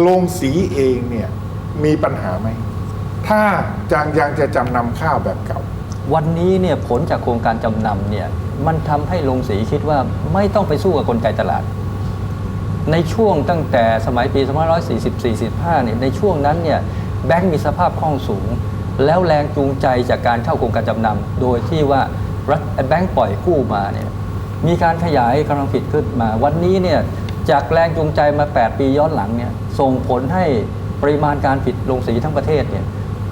โรงสีเองเนี่ยมีปัญหาไหม ถ้าจางยังจะจำนำข้าวแบบเก่า วันนี้เนี่ยผลจากโครงการจำนำเนี่ยมันทำให้โรงสีคิดว่าไม่ต้องไปสู้กับกลไกตลาด ในช่วงตั้งแต่สมัยปี 2540-45เนี่ยในช่วงนั้นเนี่ยแบงก์มีสภาพคล่องสูง แล้วแรงจูงใจจากการเข้าโครงการจำนำโดยที่ว่ารัฐแบงก์ปล่อยกู้มาเนี่ยมีการขยายกำลังผิดขึ้นมา วันนี้เนี่ยจากแรงจูงใจมา 8 ปีย้อนหลังเนี่ย ส่งผลให้ปริมาณการผิดโรงสีทั้งประเทศเนี่ย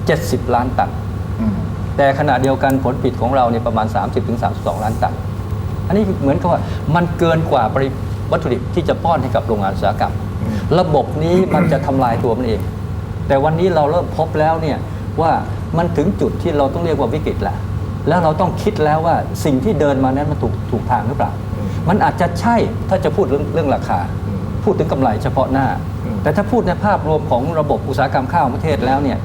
70 ล้านตันอืมแต่ขณะเดียวกันผลผิดของเราเนี่ยประมาณ 30-32 ล้านตัน อันนี้เหมือนกับว่ามันเกินกว่าปริวัตถุดิบที่จะป้อนให้กับโรงงานอุตสาหกรรม ระบบนี้มันจะทำลายตัวมันเอง แต่วันนี้เราเริ่มพบแล้วเนี่ยว่ามันถึงจุดที่เราต้องเรียกว่าวิกฤตแล้วแล้วเราต้องคิดแล้วว่าสิ่งที่เดินมานั้นมันถูกถูกทางหรือเปล่า มันอาจจะใช่ถ้าจะพูดเรื่องเรื่องราคา พูดถึงกำไรเฉพาะหน้าอืม แต่ถ้าพูดในภาพรวมของระบบอุตสาหกรรมข้าวของประเทศแล้วเนี่ย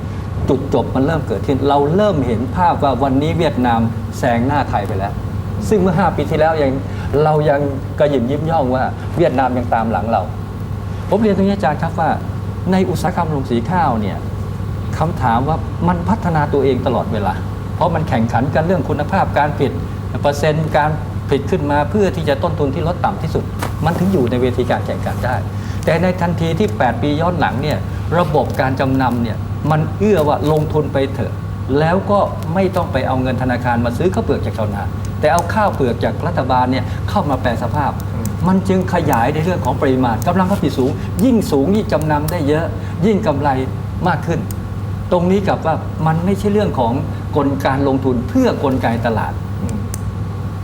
จุดจบมันเริ่มเกิดขึ้น เราเริ่มเห็นภาพว่าวันนี้เวียดนามแซงหน้าไทยไปแล้ว ซึ่งเมื่อ 5 ปีที่แล้วยังเรายังกระยิมยิ้มย่องว่าเวียดนามยังตามหลังเรา ผมเรียนตรงนี้อาจารย์ครับว่าในอุตสาหกรรมโรงสีข้าวเนี่ยคำถามว่ามันพัฒนาตัวเองตลอดเวลา เพราะมันแข่งขันกันเรื่องคุณภาพการผลิตเปอร์เซ็นต์การผลิตขึ้นมาเพื่อที่จะต้นทุนที่ลดต่ำที่สุด มันถึงอยู่ในเวทีการแข่งขันได้ แต่ในทันทีที่ 8 ปีย้อนหลังเนี่ยระบบการจำนำเนี่ยมันเอื้อว่าลงทุนไปเถอะ แล้วก็ไม่ต้องไปเอาเงินธนาคารมาซื้อข้าวเปลือกจากชาวนาแต่เอาข้าวเปลือกจากรัฐบาลเนี่ยเข้ามาแปลสภาพ มันจึงขยายในเรื่องของปริมาณกำลังการผลิตสูง ยิ่งสูงยิ่งจำนำได้เยอะ ยิ่งกำไรมากขึ้น ตรงนี้กับว่ามันไม่ใช่เรื่องของกลการลงทุนเพื่อกลไกตลาดอืม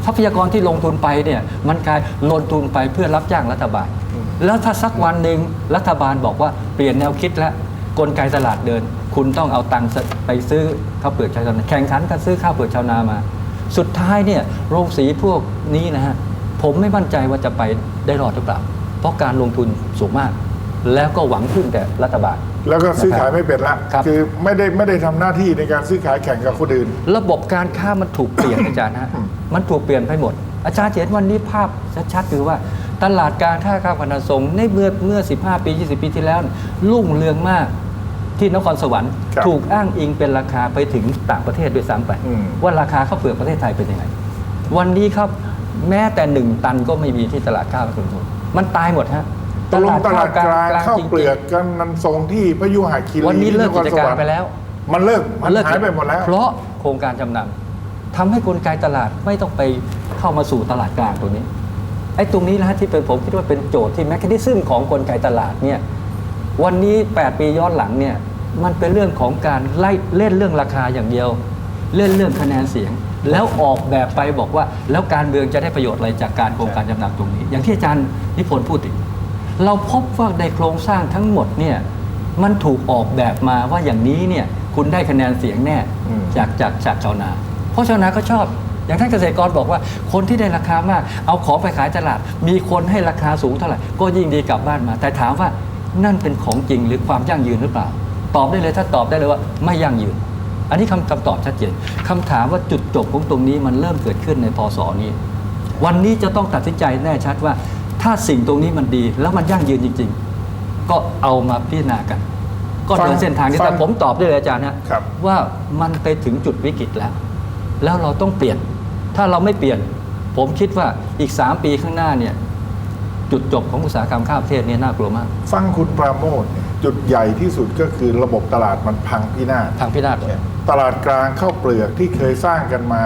ทรัพยากรที่ลงทุนไปเนี่ยมันกลายลงทุนไปเพื่อรับจ้างรัฐบาลอืม แล้วถ้าสักวันหนึ่งรัฐบาลบอกว่าเปลี่ยนแนวคิดแล้วกลไกตลาดเดิน คุณต้องเอาตังค์ไปซื้อข้าวเปลือกชาวนาแข่งขันกันซื้อข้าวเปลือกชาวนามา สุดท้ายเนี่ยโรงสีพวกนี้นะฮะผมไม่มั่นใจว่าจะไปได้รอดหรือเปล่า เพราะการลงทุนสูงมาก แล้วก็หวังพึ่งแต่รัฐบาล แล้วก็ซื้อขายไม่เป็นละครับอไม่ได้ไม่ได้ทำหน้าที่ในการซื้อขายแข่งกับคนอื่น ระบบการค้ามันถูกเปลี่ยน อาจารย์ฮะ มันถูกเปลี่ยนไปหมด อาจารย์เห็นวันนี้ภาพชัดๆคือว่า ตลาดการค้าข้าวพันธุ์ส่งในเมื่อเมื่อ 15 ปี 20 ปีที่แล้ว รุ่งเรืองมากที่นครสวรรค์ ครับถูกอ้างอิงเป็นราคาไปถึงต่างประเทศด้วยซ้ำไป อืม ว่าราคาข้าวเปลือกประเทศไทยเป็นยังไง วันนี้ครับแม้แต่หนึ่งตันก็ไม่มีที่ตลาดข้าวเป็นทุนมันตายหมดฮะตกลงตลาดกลางข้าวจริงๆ เปลือกกันนันทรงที่พยุหะคีรีวันนี้เลิกที่กิจการไปแล้ว มันเลิกมันเลิกหายไปหมดแล้ว เพราะโครงการจำนำทำให้กลไกตลาดไม่ต้องไปเข้ามาสู่ตลาดกลางตรงนี้ ไอ้ตรงนี้นะที่เป็นผมคิดว่าเป็นโจทย์ที่แมคคานิซึมของกลไกตลาดเนี่ยวันนี้ 8 ปีย้อนหลังเนี่ยมันเป็นเรื่องของการไล่เล่นเรื่องราคาอย่างเดียว เล่นเรื่องคะแนนเสียง แล้วออกแบบไปบอกว่า แล้วการเมืองจะได้ประโยชน์อะไรจากการโครงการจำนำตรงนี้ อย่างที่อาจารย์นิพนธ์พูดถึงเราพบว่าในโครงสร้างทั้งหมดเนี่ยมันถูกออกแบบมาว่าอย่างนี้เนี่ยคุณได้คะแนนเสียงแน่จากจากจากชาวนา เพราะชาวนาก็ชอบ อย่างท่านเกษตรกรบอกว่าคนที่ได้ราคามาก เอาของไปขายตลาด มีคนให้ราคาสูงเท่าไหร่ ก็ยิ่งดีกลับบ้านมา แต่ถามว่านั่นเป็นของจริงหรือความยั่งยืนหรือเปล่า ตอบได้เลยถ้าตอบได้เลยว่าไม่ยั่งยืน อันนี้คำคำตอบชัดเจนคำถามว่าจุดจบของตรงนี้มันเริ่มเกิดขึ้นในพศนี้ วันนี้จะต้องตัดสินใจแน่ชัดว่า ถ้าสิ่งตรงนี้มันดี แล้วมันยั่งยืนจริง ๆ ก็เอามาพิจารณากัน ก็ฟังเดินเส้นทางนี้ฟังแต่ผมตอบได้เลยอาจารย์ฮะครับว่ามันไปถึงจุดวิกฤตแล้ว แล้วเราต้องเปลี่ยน ถ้าเราไม่เปลี่ยน ผมคิดว่าอีก 3 ปีข้างหน้าเนี่ยจุดจบของอุตสาหกรรมข้าวประเทศเนี่ยน่ากลัวมาก ฟังคุณปราโมทเนี่ยจุดใหญ่ที่สุดก็คือระบบตลาดมันพังพินาศทางพินาศเลยตลาดกลางข้าวเปลือกที่เคยสร้างกันมา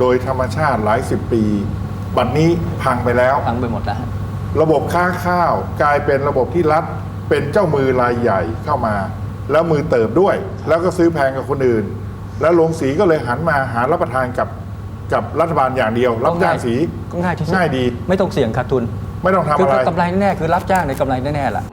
โดยธรรมชาติหลายสิบปี บัดนี้พังไปแล้ว พังไปหมดแล้วฮะระบบค้าข้าวกลายเป็นระบบที่รัฐเป็นเจ้ามือรายใหญ่เข้ามา แล้วมือเติบด้วย แล้วก็ซื้อแพงกับคนอื่น แล้วโรงสีก็เลยหันมาหารับประทานกับ กับรัฐบาลอย่างเดียว รับจ้างสีก็ง่ายที่สุดง่ายดี ไม่ต้องเสี่ยงขาดทุน ไม่ต้องทำคืออะไร กำไรแน่ๆคือรับจ้างในกำไรแน่ๆล่ะ